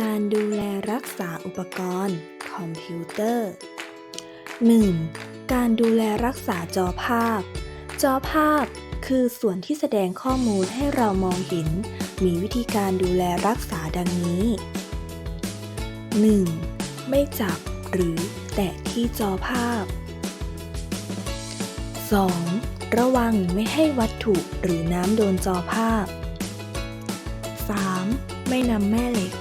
การดูแลรักษาอุปกรณ์ คอมพิวเตอร์ 1. การดูแลรักษาจอภาพ จอภาพคือส่วนที่แสดงข้อมูลให้เรามองเห็น มีวิธีการดูแลรักษาดังนี้ 1. ไม่จับหรือแตะที่จอภาพ 2. ระวังไม่ให้วัตถุหรือน้ำโดนจอภาพ 3. ไม่นำแม่เหล็ก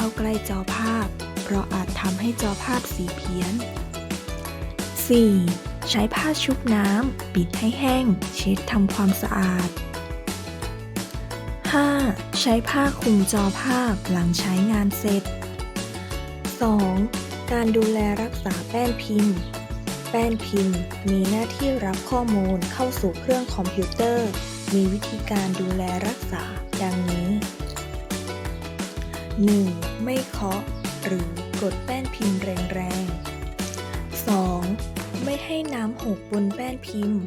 เข้าใกล้จอภาพ เพราะอาจทำให้จอภาพสีเพี้ยน 4. ใช้ผ้าชุบน้ำปิดให้แห้ง เช็ดทำความสะอาด 5. ใช้ผ้าคลุมจอภาพหลังใช้งานเสร็จ 2. การดูแลรักษาแป้นพิมพ์ แป้นพิมพ์มีหน้าที่รับข้อมูลเข้าสู่เครื่องคอมพิวเตอร์ มีวิธีการดูแลรักษาดังนี้ 1. ไม่เคาะ หรือกดแป้นพิมพ์แรงๆ 2. ไม่ให้น้ำหกบนแป้นพิมพ์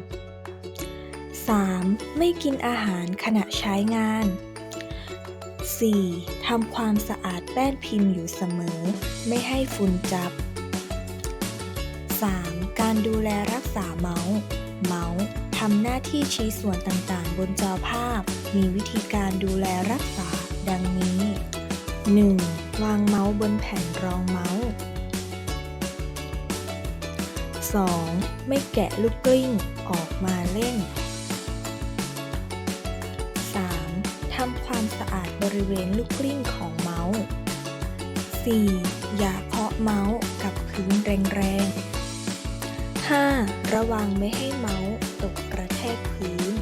3. ไม่กินอาหารขณะใช้งาน 4. ทำความสะอาดแป้นพิมพ์อยู่เสมอ ไม่ให้ฝุ่นจับ 3. การดูแลรักษาเมาส์ เมาส์ทำหน้าที่ชี้ส่วนต่างๆ บนจอภาพ มีวิธีการดูแลรักษาดังนี้ 1. วางเมาส์บนแผ่นรองเมาส์ 2. ไม่แกะลูกกลิ้งออกมาเล่น 3. ทำความสะอาดบริเวณลูกกลิ้งของเมาส์ 4. อย่าเคาะเมาส์กับพื้นแรงๆ 5. ระวังไม่ให้เมาส์ตกกระแทกพื้น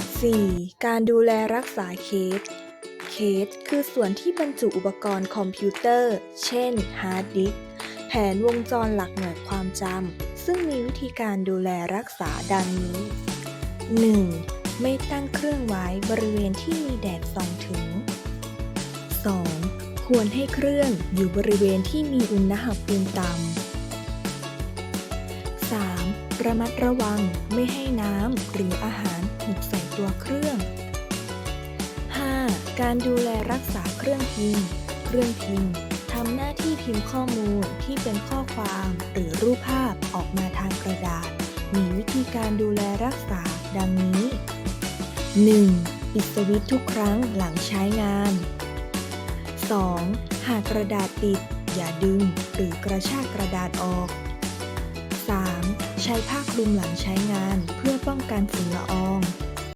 4. การดูแลรักษาเคส เคส คือส่วนที่บรรจุอุปกรณ์คอมพิวเตอร์ เช่น ฮาร์ดดิสก์แผนวงจรหลักหน่วยความจำ ซึ่งมีวิธีการดูแลรักษาดังนี้ 1. ไม่ตั้งเครื่องไว้บริเวณที่มีแดดส่องถึง 2. ควรให้เครื่องอยู่บริเวณที่มีอุณหภูมิต่ำ 3. ระมัดระวังไม่ให้น้ำหรืออาหารถูกใส่ตัวเครื่อง การดูแลรักษาเครื่องพิมพ์ เครื่องพิมพ์ทำหน้าที่พิมพ์ข้อมูลที่เป็นข้อความหรือรูปภาพออกมาทางกระดาษ มีวิธีการดูแลรักษาดังนี้ 1. ปิดสวิตช์ทุกครั้งหลังใช้งาน 2. หากกระดาษติด อย่าดึงหรือกระชากกระดาษออก 3. ใช้ผ้าคลุมหลังใช้งานเพื่อป้องกันฝุ่นละออง